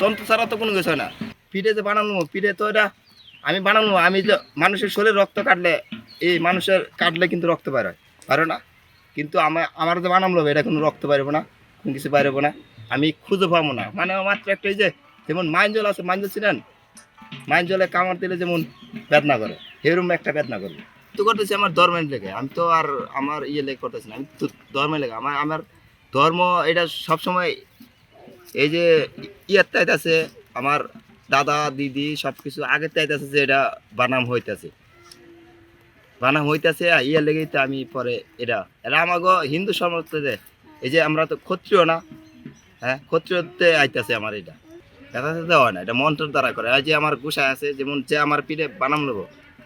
যন্ত্র ছাড়া তো কোনো কিছু না। পিঠে যে বানানো, পিঠে তো এটা আমি বানানো, আমি যে মানুষের শরীরে রক্ত কাটলে, এই মানুষের কাটলে কিন্তু রক্ত বাইর হয়। পারো না। কিন্তু আমার আমার যে বানামলো এটা কোনো রক্ত পারব না, কোনো কিছু পারব না। আমি খুঁজে পাবো না। মানে মাত্র একটা এই যে, যেমন মাইনজল আছে, মাইনজল ছিলেন মাইনজলে কামড় দিলে যেমন বেদনা করে, এরকম একটা বেদনা করবে তো করতেছি আমার ধর্মের লেগে। আমি তো আর আমার ইয়ে লেগে করতেছি না। আমি তো ধর্মের লেগে। আমার আমার ধর্ম, এটা সবসময় এই যে ইয়ের তাইতাছে আমার দাদা, দিদি সব কিছু আগের তাইতাছে যে এটা বানাম হইতাছে। বানাম হইতাছে ইয়ের লেগেই তো আমি পরে এটা। এটা আমাকে হিন্দু সমাজে এই যে আমরা তো ক্ষত্রিয় না হ্যাঁ ক্ষত্রিয়তে আইতাছে আমার এটা। এটা সাথে হয় না, এটা মন্ত্রের দ্বারা করে। আর যে আমার গুসাই আছে, যেমন যে আমার পিঠে বানাম নেব,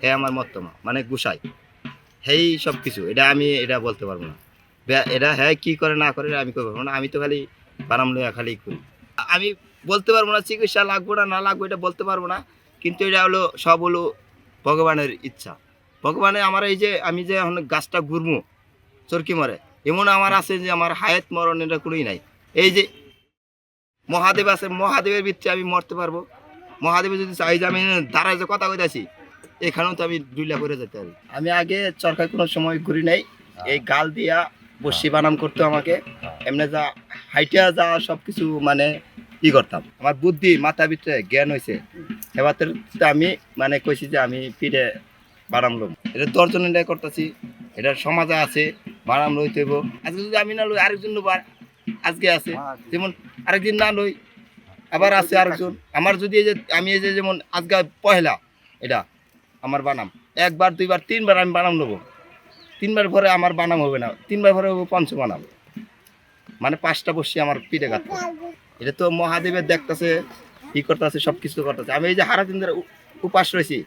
হে আমার মত্তমা মানে গুসাই হেই সব কিছু এটা আমি এটা বলতে পারব না। এটা হ্যাঁ কি করে না করে আমি করতে পারব না আমি তো খালি বানাম লইয়া খালি করি আমি বলতে পারব না চিকিৎসা লাগবো না না লাগবো এটা বলতে পারব না, কিন্তু এটা হলো সব হলো ভগবানের ইচ্ছা। ভগবানে আমার এই যে আমি যে এখন গাছটা ঘুরবো চরকি মারে, এমন আমার আছে যে আমার হায়াত মরণ এটা কোনোই নাই। এই যে মহাদেব আছে, মহাদেবের ভিত্তি আমি মরতে পারব। মহাদেবের যদি চাই যে আমি দাঁড়ায় যে কথা কইতাছি, এখানেও তো আমি দুইলা করে যেতে পারি। আমি আগে চরকায় কোনো সময় ঘুরি নাই, এই গাল দিয়া বসি বানাম করতো আমাকে। এমনি যা হাইটিয়া যা সব কিছু মানে ই করতাম। আমার বুদ্ধি মাথা ভিতরে জ্ঞান হয়েছে এবার আমি মানে কইছি যে আমি পিঠে বানাম লম। এটা দর্জন এটা করতেছি এটা সমাজে আছে বানাম লই তৈব। আজকে যদি আমি না লই আরেকজন আর- আজকে আছে। যেমন আরেকদিন না লই আবার আছে আরেকজন। আমার যদি এই যে আমি এই যে যেমন আজকে পহেলা এটা আমার বানাম। একবার দুইবার তিনবার আমি বানাম নেব তিনবার পরে আমার বানাম হবে না। তিনবার পরে হবে পঞ্চ বানাম। মানে পাঁচটা বসে আমার পিঠে কাটতে এটা তো মহাদেবের দেখতেছে, ই করতেছে সব কিছু করতেছে। আমি এই যে হারা দিন ধরে উপাস রয়েছি,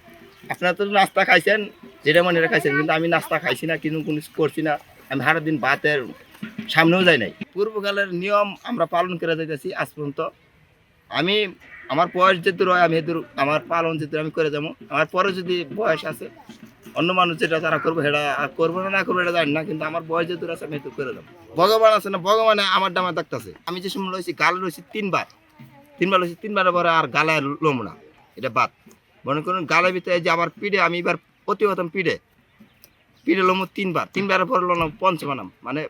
আপনারা তো নাস্তা খাইছেন, যেটা মনে খাইছেন, কিন্তু আমি নাস্তা খাইছি না কিন্তু কোনো করছি না, আমি সারা দিন ভাতের সামনেও যাই নাই। পূর্বকালের নিয়ম আমরা পালন করে যাইতেছি, আজ পর্যন্ত আমি, আমার বয়স যেহেতু রয় আমি আমার পালন যেহেতু আমি করে যাব। আমার পরে যদি বয়স আছে অন্য মানুষ যেটা তারা করব, সেটা করব না না করব এটা জানি না, কিন্তু আমার বয়স যেহেতু আছে, আমি হেতু করে যাব ভগবান আছে না, ভগবানে আমার ডামা দেখতেছে আমি যে সময় রয়েছি গাল রয়েছি তিনবার। তিনবার রয়েছি তিনবারের পরে আর গালে লোম না। এটা বাদ। মনে করুন, গালের ভিতরে যে আমার পিঠে, আমি এবার প্রতিহতম পিঠে। পিঠে লোম তিনবার। তিনবারের পরে লোম পঞ্চমানাম। মানে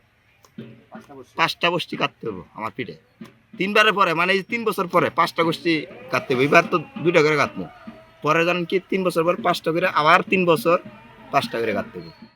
পাঁচটা গোষ্ঠী কাটতে হবে আমার পিঠে। তিনবারের পরে মানে এই যে তিন বছর পরে পাঁচটা গোষ্ঠী কাটতে হবে এবার তো দুইটা করে কাটবো। পরে জানেন কি, তিন বছর পর পাঁচটা করে, আবার তিন বছর পাঁচটা করে কাটতে হবে।